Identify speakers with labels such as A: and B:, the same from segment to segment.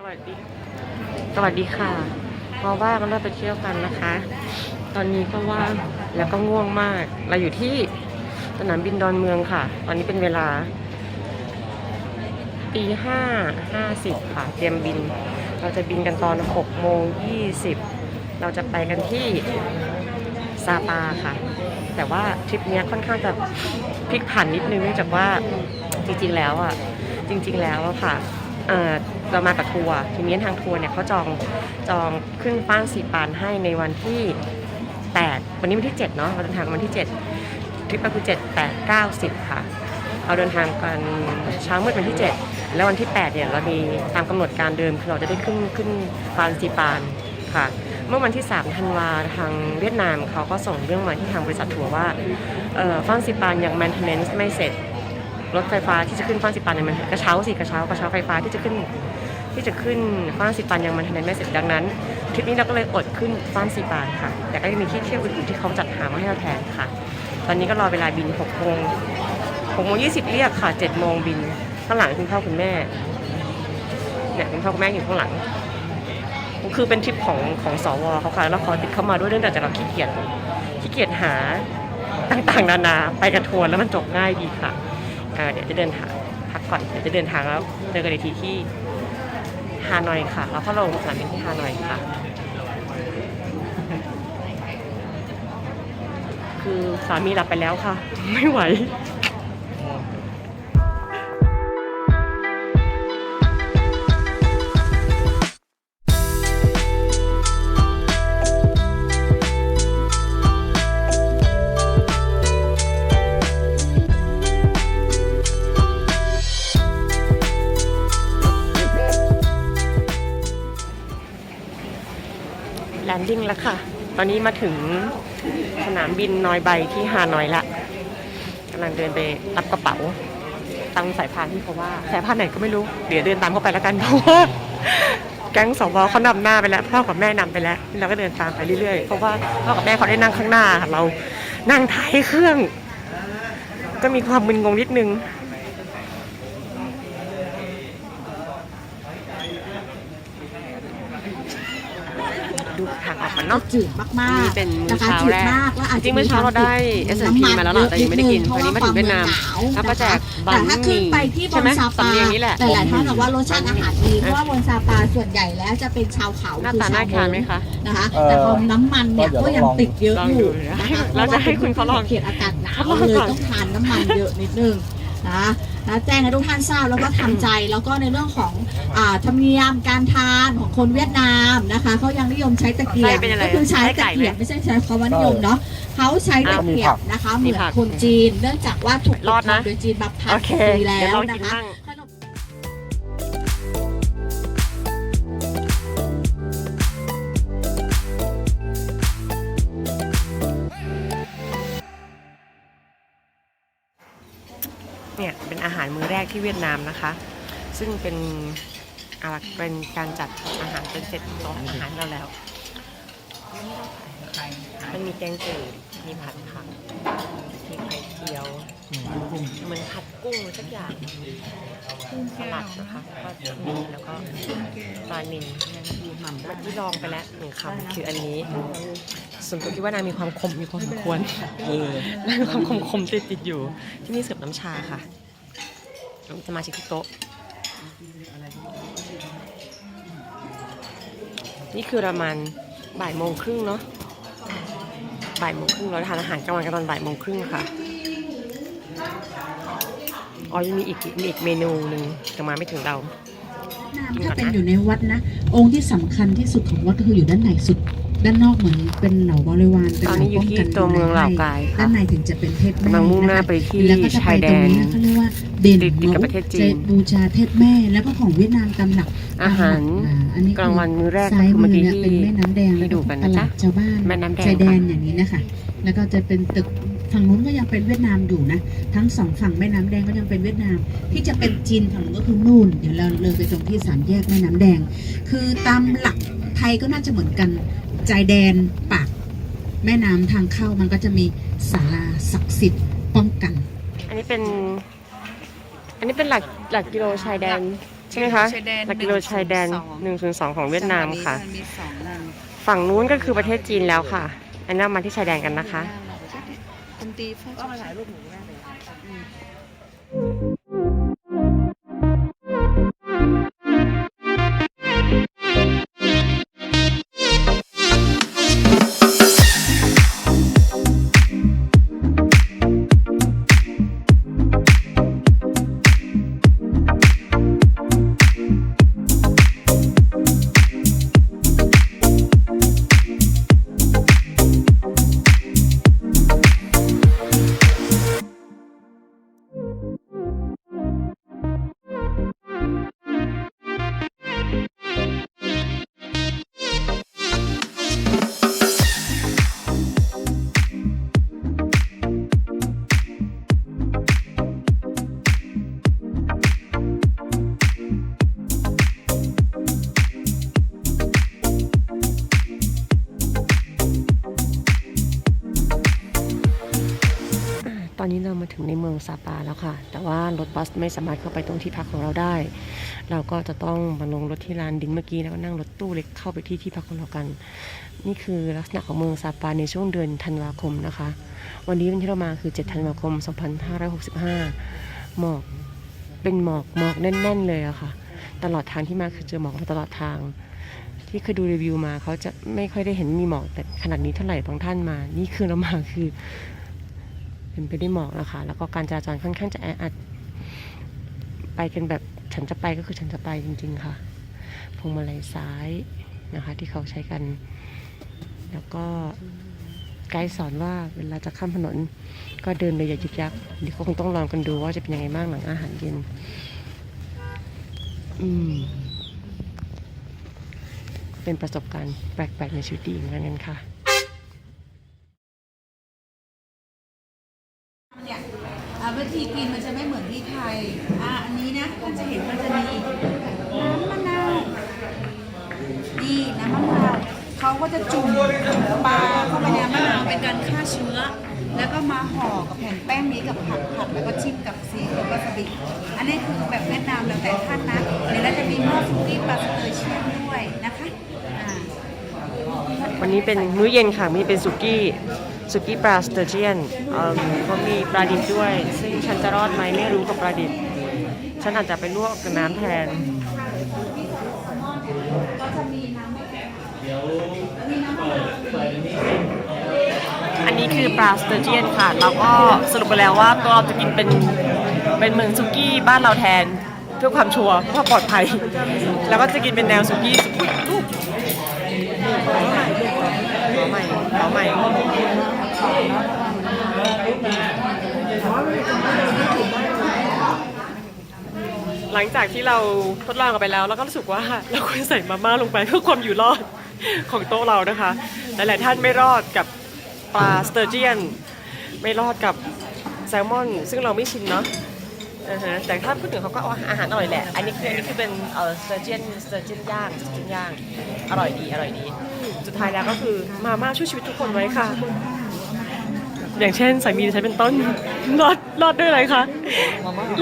A: สวัสดี สวัสดีค่ะ เพราะว่ากันเราไปเที่ยวกันนะคะ ตอนนี้ก็ว่างแล้วก็ง่วงมาก เราอยู่ที่สนามบินดอนเมืองค่ะ ตอนนี้เป็นเวลาตีห้าห้าสิบค่ะ เตรียมบิน เราจะบินกันตอนหกโมงยี่สิบเราจะไปกันที่ซาปาค่ะ แต่ว่าทริปนี้ค่อนข้างจะพลิกผันนิดนึงเนื่องจากว่าจริงๆแล้วอะจริง ๆ แล้วอะค่ะ เรามากับทัวร์ทีนี้ทางทัวร์เนี่ยเขาจองจองขึ้นฟ้างสีปานให้ในวันที่8วันนี้วันที่7เนาะเราเดินทางวันที่7ทริปก็คือ7 8 9 10ค่ะเราเดินทางกันเช้ามืดวันที่ 7 แล้ววันที่8เนี่ยเรามีตามกำหนดการเดิมคือเราจะได้ขึ้นขึ้นฟานซีปานค่ะ เมื่อวันที่3ธันวาทางเวียดนามเขาก็ส่งเรื่องมาที่ทางบริษัททัวร์ว่าฟานซีปานยัง maintenance ไม่เสร็จ รถไฟฟ้าที่จะขึ้นฟ้านสิปันเนี่ยมันกระเช้าสิกระเช้ากระเช้าไฟฟ้าที่จะขึ้น ที่จะขึ้นฟ้านสิปันยังมันทันไม่เสร็จดังนั้นทริปนี้เราก็เลยอดขึ้นฟ้านสิปันค่ะ แต่ก็ยังมีที่เที่ยวอื่นๆที่เขาจัดหามาให้เราแทนค่ะ ตอนนี้ก็รอเวลาบิน6โมง6โมง20 เรียกค่ะ7โมงบินข้างหลังคุณพ่อคุณแม่เนี่ยคุณพ่อคุณแม่อยู่ข้างหลังคือเป็นทริปของของสวเขาค่ะแล้วขอติดเข้ามาด้วยเนื่องจากเราขี้เกียจขี้เกียจหาต่างๆ นานาไปกับทัวร์แล้วมันจบง่ายดีค่ะ เดี๋ยวจะเดินทางพักก่อนเดี๋ยวจะเดินทางแล้วเจอกันอีกทีที่ฮานอยค่ะ แล้วก็ลงสนามบินที่ฮานอยค่ะ คือสามีหลับไปแล้วค่ะ ไม่ไหว แลนดิ้งแล้วค่ะ ตอนนี้มาถึงสนามบินนอยใบที่ฮานอยละกำลังเดินไปรับกระเป๋าตังสายพานที่เขาว่า สายพานไหนก็ไม่รู้ เดี๋ยวเดินตามเขาไปแล้วกันเพราะว่าแก๊งสวเขานำหน้าไปแล้วพ่อกับแม่นำไปแล้วเราก็เดินตามไปเรื่อยๆเพราะว่าพ่อกับแม่เขาได้นั่งข้างหน้าเรานั่งท้ายเครื่อง ก็มีความมึนงงนิดนึง ดูทางออกมัน เนาะ
B: จืดมาก
A: นี่
B: ๆ
A: เป็นมื้อ
B: นะคะ
A: เช้า
B: จืด
A: แรก
B: มากแล้วอาจ
A: จริ
B: จะ
A: งๆเมื่อเช้าเราได้ S&P มาแล้วล่ะแต่ยังไม่ได้กินำวันนี้มาถึงเวียดนาม
B: พระ
A: แล้วก็แจก
B: แต่ถ้าขึ้นไปที่บ
A: ใช่
B: น
A: ไหม
B: ซาปา
A: สำเนียงนี้แหละ
B: หลายๆท่านบอกว่ารสชาติอาหารดีเพราะว่าบนซาปาส่วนใหญ่แล้วจะเป็นชาวเขา
A: หน้า
B: คือ
A: ตา
B: ชา
A: น่าวทานไหมคะ
B: นะคะ
C: เอ่อ
B: แต่พอน้ำมันเนี่ย
C: ก็
B: ก็
C: เดี๋ยว
B: ยัง
C: ลอง
B: ติดเยอะ
A: ลอง
B: อ
A: ดู
B: ยู่
A: นะ
B: นะคะ
A: เราจะให้คุณเขาลอง
B: เขตอากาศหนาว
A: เขาลอง
B: เลย
A: ก่อน
B: ต้องทานน้ำมันเยอะนิดนึง นะนะแจ้งให้ทุกท่านทราบแล้วก็ทำใจแล้วก็ในเรื่องของอ่าธรรมเนียมการทานของคนเวียดนามนะคะเขายังนิยมใช้ตะเกีย
A: ไส้
B: บ
A: เป็นอะไร
B: ก็คือใช้
A: ไส้ไก่
B: ตะเกียบ
A: ไหม
B: ไม่ใช่ใช้คำว่านิยมเนาะเขาใช้ตะเกียบนะคะเห
A: มี
B: มือน
A: ผัก
B: คนจีน เนื่องจากว่าถูก
A: รอดนะ
B: ปกครองโดยจีนมาพัน
A: โอเค
B: ปีแล้
A: เดี๋ยว
B: ว
A: ลอง
B: นะ
A: กิน
B: คะ
A: เนี่ยเป็นอาหารมื้อแรกที่เวียดนามนะคะ ซึ่งเป็นอาเป็นการจัดอาหารเป็นเสร็จโต๊ะอาหารเราแล้วมันมีแกงจืด มีผัดผัก มีไข่เจียว เหมือนผัดกุ้งสักอย่างสลัดนะคะก็จะมีแล้วก็ปลานิลเมื่อกี้ลองไปแล้วหนึ่งคำคืออันนี้ ส่วนตัวคิดว่านางมีความคมอยู่พอสมควร
C: เออ
A: นางมีความคมคมติดติดๆอยู่ ที่นี่เสิร์ฟน้ำชาค่ะสมาชิกทุกโต๊ะ นี่คือประมาณบ่ายโมงครึ่งเนาะ บ่ายโมงครึ่งเราทานอาหารกลางวันกันตอนบ่ายโมงครึ่งค่ะ อ๋อยังมีอีกมีอีกเมนูหนึ่งแต่มาไม่ถึงเรา
B: น้ำถ้าเป็นอยู่ในวัดนะ องค์ที่สำคัญที่สุดของวัดก็คืออยู่ด้านในสุด ด้านนอกเหมือนเป็นเหล่าบริวารเป็น
A: ตอน
B: เหล่า
A: นี้อยู่
B: ป้อง
A: ที่
B: กัน
A: ตัวเมืองเหล่า
B: ดูแล
A: กาย
B: ให้
A: ค่ะ
B: ด้านในถึงจะเป็นเทศแม่
A: กำลังมุ่งหน้าะ
B: คะ
A: ไปที่
B: แล้วก็จะ
A: ชาย
B: ไป
A: แด
B: ตรง
A: น
B: นี้นะเขาเรียกว่าเด่น
A: ติดกับประเทศจีน
B: บูชาเทศแม่แล้วก็ของเวียดนามตำหนัก
A: อาหาร
B: อ่อันนี้
A: กลางวันมื้อแรก
B: ซ้าย
A: คือ
B: มื
A: เมื่อ
B: อ
A: กี้
B: เนี่ย
A: ที่
B: เป็นแม่น้ำแดง
A: ที่
B: แล้ว
A: ดู
B: ก็
A: กัน
B: ต
A: นะ
B: ลา
A: จ๊ะ
B: ดชาวบ้าน
A: แม่น้ำแดง
B: ชายแดน
A: ค่ะ
B: อย่างนี้นะคะ แล้วก็จะเป็นตึกฝั่งนู้นก็ยังเป็นเวียดนามอยู่นะ ทั้งสองฝั่งแม่น้ำแดงก็ยังเป็นเวียดนาม ที่จะเป็นจีนฝั่งนู้นก็คือนู่น เดี๋ยวเราเลยไปตรงที่สามแยกแม่น้ำแดง คือตามหลักไทยก็น่าจะเหมือนกัน ใจแดนปาก แม่น้ำทางเข้ามันก็จะมีศาลาศักดิ์สิทธิ์ป้องกัน
A: อันนี้เป็น อันนี้เป็นหลักหลักกิโลชายแดนใช่ช่ไหมคะ
B: ชายแดน
A: หลักกิโลชายแดน102ของเวียดนามค่ะ
B: จังหวัดนี้มันมีสองนั่น
A: ฝั่งนู้นก็คือประเทศจีนแล้วค่ะ อันนี้เรามาที่ชายแดนกันนะคะ
B: คนตีฟ้าก็มาถ่ายรูปหมู
A: ตอนนี้เรามาถึงในเมืองซาปาแล้วค่ะ แต่ว่ารถบัสไม่สามารถเข้าไปตรงที่พักของเราได้ เราก็จะต้องมาลงรถที่ลานดินเมื่อกี้แล้วก็นั่งรถตู้เล็กเข้าไปที่ที่พักของเรากัน นี่คือลักษณะของเมืองซาปาในช่วงเดือนธันวาคมนะคะ วันนี้วันที่เรามาคือ 7 ธันวาคม 2565 หมอกเป็นหมอกหมอกแน่น ๆ เลยอะค่ะ ตลอดทางที่มาคือเจอหมอกมาตลอดทาง ที่เคยดูรีวิวมาเขาจะไม่ค่อยได้เห็นมีหมอกแต่ขนาดนี้เท่าไหร่บางท่านมา นี่คือเรามาคือ เป็นไปได้วยหมอกนะคะ แล้วก็การจราจรค่อนข้างจะแออัด ไปกันแบบฉันจะไปก็คือฉันจะไปจริง ๆ ค่ะ พวงมาลัยซ้ายนะคะ ที่เขาใช้กัน แล้วก็ไกด์สอนว่าเวลาจะข้ามถนน ก็เดินเลยอย่ายึกยักเดี๋ยวคงต้องลองกันดูว่าจะเป็นยังไงบ้างหลังอาหารเย็น อืม เป็นประสบการณ์แปลกๆในชีวิตดีเหมือนกันค่ะ
B: เนี่ยอ่าวิธีกินมันจะไม่เหมือนที่ไทย อ่าอันนี้นะก็จะเห็นมันจะมีน้ำมะนาว นี่น้ำมะนาวเขาก็จะจุ่มปลาเข้าไปในน้ำมะนาวเป็นการฆ่าเชื้อ แล้วก็ มาห่อกับแผ่นแป้งนี้กับผักผัดแล้วก็ชิมกับซีอิ๊ววาซาบิอันนี้คือแบบเวียดนามแล้วแต่ท่านนะเดี๋ยวเราจะมีหม้อสุกี้ปลาสเตอร์เชียนด้วยนะคะอ่า
A: วันนี้เป็นมื้อเย็นค่ะมื้อเป็นสุกี้สุกี้ปลาสเตอร์เจียนเอิ่มเขามีปลาดิบด้วย ซึ่งฉันจะรอดไหมไม่รู้กับปลาดิบ ฉันอาจจะไปลวกกับน้ำแทน
B: ก็จะมีน้ำมะนาวมีน้ำมะนาว
A: อันนี้คือปลาสเตอร์เจียนค่ะเราก็สรุปไปแล้วว่าตัวเราจะกินเป็นเป็นเหมือนสุกี้บ้านเราแทนเพื่อความชัวร์เพื่อปลอดภัย แล้วก็จะกินเป็นแนวสุกี้อุ๊ยอุ๊ยขอใหม่ขอใหม่ขอใหม่หลังจากที่เราทดลองกันไปแล้วเราก็รู้สึกว่าเราควรใส่มาม่าลงไปเพื่อความอยู่รอดของโต๊ะเรานะคะ หลายๆท่านไม่รอดกับ ปลาสเตอร์เจียน ไม่รอดกับแซลมอน ซึ่งเราไม่ชินเนาะอ่าฮะแต่ถ้าพูดถึงเขาก็เอาอาหารอร่อยแหละ อันนี้คืออันนี้คือเป็นเออสเตอร์เจียนสเตอร์เจียนย่างสเตอร์เจียนย่าง อร่อยดีอร่อยดี สุดท้ายแล้วก็คือมาม่าช่วยชีวิตทุกคนไว้ค่ะ อย่างเช่นสามีดิฉันเป็นต้นรอดรอดด้วยอะไรคะ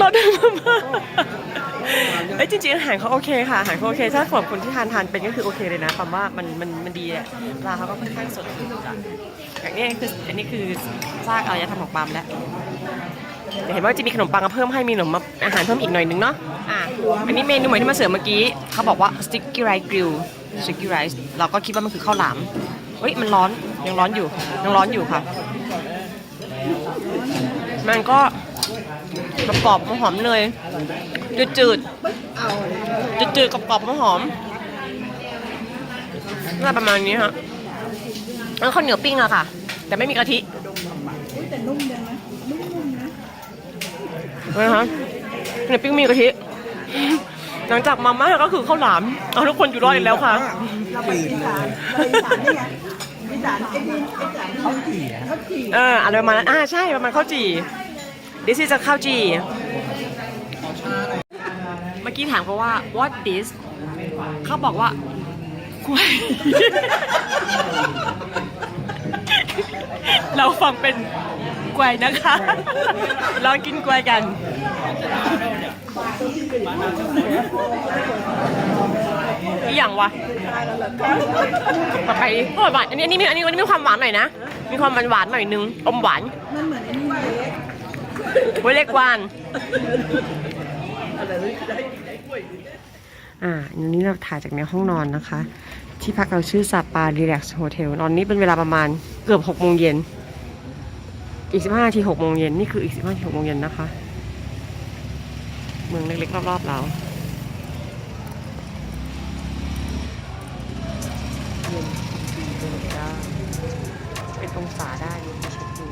A: รอดด้วยมาม่า เอ้ยจริงๆอาหารเขาโอเคค่ะอาหารเขาโอเค ถ้าสำหรับคนที่ทานทานเป็นก็คือโอเคเลยนะความว่ามันมันมันดีแหละปลาเขาก็ค่อนข้างสดอย่างนี้คืออันนี้คือซากอารยธรรมของปล์มแล้วเดี๋ยวเห็นว่าจะมีขนมปังมาเพิ่มให้มีขนมอาหารเพิ่มอีกหน่อยนึงเนาะอะอันนี้เมนูใหม่ที่มาเสิริมเมื่อกี้เขาบอกว่า sticky rice grill sticky rice เราก็คิดว่ามันคือข้าวหลามเฮ้ยมันร้อนยังร้อนอยู่ยังร้อนอยู่ค่ะ มันก็กรอบหอมเนยจืดๆ จืดๆกรอบๆหอมๆน่าประมาณนี้ฮะแล้วข้าวเหนียวปิ้งอะค่ะ แต่ไม่มีกะทิแต่นุ่มยังนะนุ่มๆนะนะคะเหนียวปิ้งมีกะทิ หลังจากมาม่าก็คือข้าวหลามเอาทุกคนอยู่รอดอีกแล้วค่ะ
C: เราไปอีสานเราอีสานนี่ไงอีสานไอ้นี่ไอ้สานเขาจี่เขาจี่
A: เอออะไรประมาณนั้นอ่าใช่ประมาณข้าวจี่ this is a ข้าวจี่เมื่อกี้ถามเขาว่า what this เขาบอกว่ากล้วยเราฟังเป็นกล้วยนะคะ ลองกินกล้วยกัน อีหยังวะต่อไปดิโอ้ยหวานอันนี้อันนี้มีอันนี้อันนี้มีความหวานหน่อยนะ มีความหวานหวานๆหน่อยนึง อมหวาน
C: มันเหมือนไอ้นี่เล็ก
A: ไว้เล็กหวาน อ่าอันนี้เราถ่ายจากในห้องนอนนะคะ ที่พักเราชื่อซาปารีแลกซ์โฮเทลตอนนี้เป็นเวลาประมาณเกือบหกโมงเย็นอีกสิบห้านาทีหกโมงเย็นนี่คืออีกสิบห้านาทีหกโมงเย็นนะคะ เมืองเล็กๆรอบๆเราเย็นดีเลยจ้าเป็นองศาได้เช็คดู